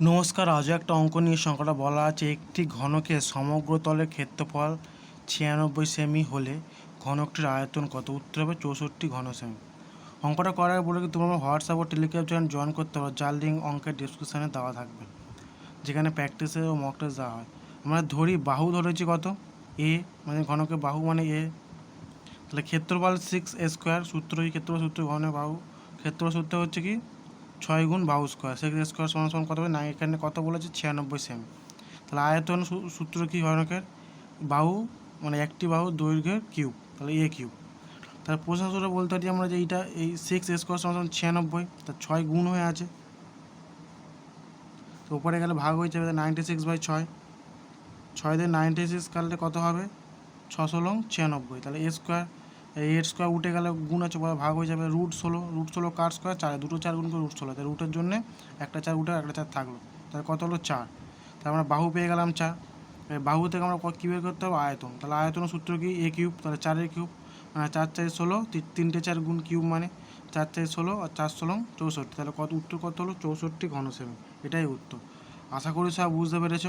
নমস্কার, আজও একটা অঙ্ক নিয়ে সংখ্যাটা বলা আছে। একটি ঘনকের সমগ্র তলের ক্ষেত্রফল ছিয়ানব্বই সেমি হলে ঘনকটির আয়তন কত? উত্তর হবে চৌষট্টি ঘন সেমি অঙ্কটা করার বলে কি তোমরা হোয়াটসঅ্যাপ ও টেলিগ্রাম চ্যানেল জয়েন করতে পারো। যার লিঙ্ক অঙ্কের ডিসক্রিপশানে দেওয়া থাকবে, যেখানে প্র্যাকটিসে ও মক দেওয়া হয়। আমরা ধরি বাহু ধরেছি কত? এ মানে ঘনকের বাহু মানে এ তাহলে ক্ষেত্রফল সিক্স এ স্কোয়ার সূত্র কি ক্ষেত্রফল সূত্র, ঘনের বাহু। ক্ষেত্র সূত্র হচ্ছে কি? ছয় গুণ বাহু স্কোয়ার সেক্স স্কোয়ার সমান সমান কত হবে? না, এখানে কত বলেছে? ছিয়ানব্বই সেমি তাহলে আয়তন সূত্র কী হয় ঘনকের বাহু মানে একটি বাহু দৈর্ঘ্যের কিউব তাহলে এ কিউব তাহলে প্রশ্ন সূত্র বলতে পারি আমরা যে এইটা, এই সিক্স স্কোয়ার সমান সমান ছিয়ানব্বই তার ছয় গুণ হয়ে আছে। তো উপরে গেলে ভাগ হয়ে যাবে নাইনটি সিক্স বাই ছয়। ছয় দিয়ে নাইনটি সিক্স কাটলে কত হবে? ছশো লং ছিয়ানব্বই। তাহলে এ স্কোয়ার এর স্কোয়ার উঠে গেলে গুণ আছে ভাগ হয়ে যাবে রুট ষোলো রুট ষোলো কার স্কোয়ার চার, দুটো চার গুণ করে রুট ষোলো তাই রুটের জন্য একটা চার উঠে একটা চার থাকল, তাহলে কত হলো চার? তাহলে আমরা বাহু পেয়ে গেলাম চার বাহু থেকে আমরা ক- বের করতে হবে? আয়তন, তাহলে আয়তন সূত্র কি? এ কিউব তাহলে চারের কিউব মানে চার চার ষোলো তিনটে চার গুণ কিউব মানে চার চার ষোলো আর চার ষোলো চৌষট্টি, তাহলে কত, উত্তর কত হলো? চৌষট্টি ঘন সেমি এটাই উত্তর। আশা করি সব বুঝতে পেরেছ।